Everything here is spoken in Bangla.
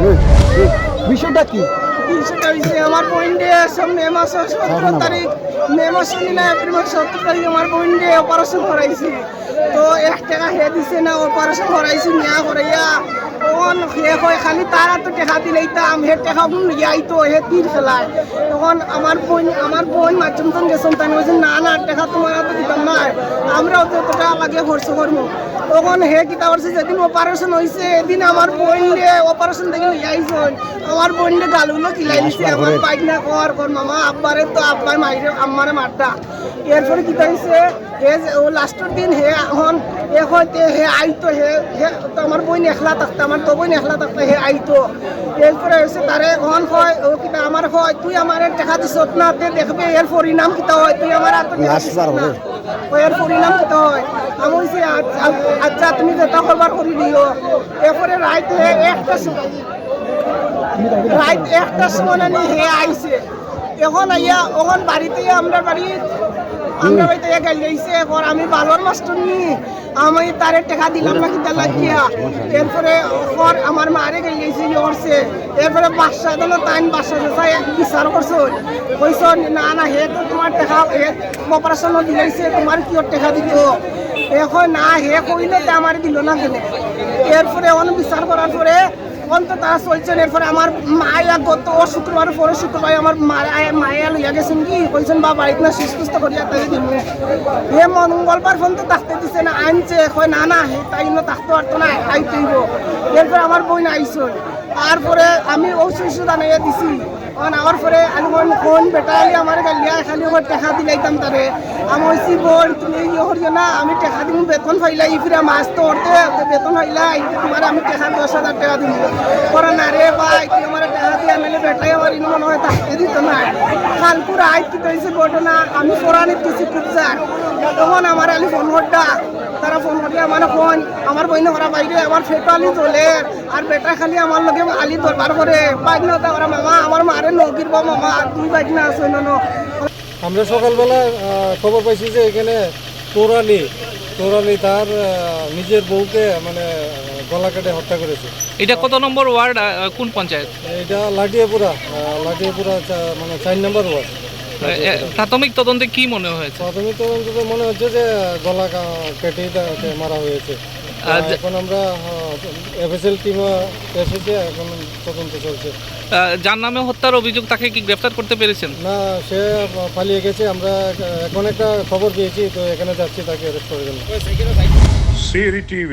Ei, ei. বিষয়টা কি? বিষয়টা হয়েছে আমার বইন্ডে সব মে মাসের সতেরো তারিখ মে মাসে এপ্রিল মাসের সতেরো তারিখ আমার অপারেশন করাইছি। তো এক টাকা হে দিছে না অপারেশন করাইছি নিয়া করাইয়া তখন হে হয় খালি তারা তো টেকা দিলেইতাম হে টেকা আইতো হে তীর ফেলায়। তখন আমার বোন আমার বোন মাচুমতন গেছেন তাই বলছেন না না টেকা তোমার তো দিতাম না আমরাও তো টাকা লাগে খরচ করব। তখন হে কিতা করছে যেদিন অপারেশন হয়েছে এদিন আমার বোনরে অপারেশন থেকে নিয়ে আইসন। আমার বোনরে গালগুলো কিলাই দিছে আমার বাইক না কর কর মামা আব্বারে তো আব্বাই মাইরে আম্মারে মারটা এরপরে কিতা হয়েছে হে যে- ও লাস্টের দিন হে এখন এ হয়তে হে আইতো হে হে তো আমার বোন একলা থাকতো আমার তো বোন একলা থাকতো হে আইতো। এরপরে হয়েছে তারে অন হয় ও কিতা আমার হয় তুই আমার টাকা দিস না দেখবে এর পরিণাম কিতা হয় তুই আমার। ও এর পরিণাম কিতা হয়? আমি বলছি আচ্ছা আচ্ছা তুমি যেটা করবার করে দিও এরপরে রাইতে একটা রাত একটার সময় নানি হে আইছে। এখন আইয়া ওখান বাড়িতে আমরা বাড়ি আমরা বাড়িতে গাড়ি আইছে এখন আমি বালর মাস্টার নি। আমি তারে টাকা দিলাম না কিতা লাগিয়া এরপরে ওর আমার মারে গাড়ি আইছে ইয়রছে এরপরে বাসা দিল তাইন বাসা যাই বিচার করছ। কইছ না না হে তো তোমার টাকা অপারেশন দিলাইছে তোমার কি টাকা দিত? এখন না হে কইলে তে আমার দিল না কেনে? এরপরে অনেক বিচার করার পরে অন্ত তারা চলছেন এরপরে আমার মায়া গত ও শুক্রবার পরে শুক্রবার আমার মায়া মায়া লইয়া গেছেন কি? কইছেন বা বাড়িতে না সুস্থ করিয়া তাই দিব। হে মঙ্গলবার ফোন তো থাকতে দিছে না, আনছে, কয়, না না তাই না থাকতে পারতো না আইতেইব এরপরে আমার বই না আইসন তারপরে আমি ঔষধ আনাইয়া দিছি। অন আমার পরে আমি কোন বেটা আলি আমার গালিয়া খালি আমার টেকা দিলাইতাম তারে আমি কইছি, বোন, তুমি ইয়ে করিও না, আমি টেকা দিম, বেতন ফাইলাই ফিরে মাছ তো উঠতে বেতন ফাইলাই তোমার আমি টেকা দশ হাজার টাকা দিব পরে না রে ভাই, তুই আমার টাকা মনে ঘটনা আমি পরানি দিছি কুচার তখন আমার আলি ফোন করটা, তারা ফোন করলে আমার ফোন আমার বইন করা বাইরে, আমার ফেটো আলি চলে আর বেটা খালি আমার লগে আলি দরবার করে। বাইক না ওরা মামা, আমার মারে নগির বা মামা তুই বাইক না আসো না আমরা সকালবেলা খবর পাইছি যে এখানে তোরালি তোরালি তার নিজের বউকে মানে গলা কেটে হত্যা করেছে। এটা কত নম্বর ওয়ার্ড কোন পঞ্চায়েত? এটা লাটিয়াপুরা লাটিয়াপুরা চা- মানে চার নম্বর ওয়ার্ড। প্রাথমিক তদন্তে কি মনে হয়েছে? প্রাথমিক তদন্ত মনে হচ্ছে যে গলা কা- কেটেই তাকে মারা হয়েছে। আর এখন আমরা এফএসএল টিমও এসেছে এখন তদন্ত চলছে। যার নামে হত্যার অভিযোগ তাকে কি গ্রেফতার করতে পেরেছেন? না সে পালিয়ে গেছে আমরা এখন একটা খবর পেয়েছি তো এখানে যাচ্ছি তাকে অ্যারেস্ট করার জন্য। Siri TV,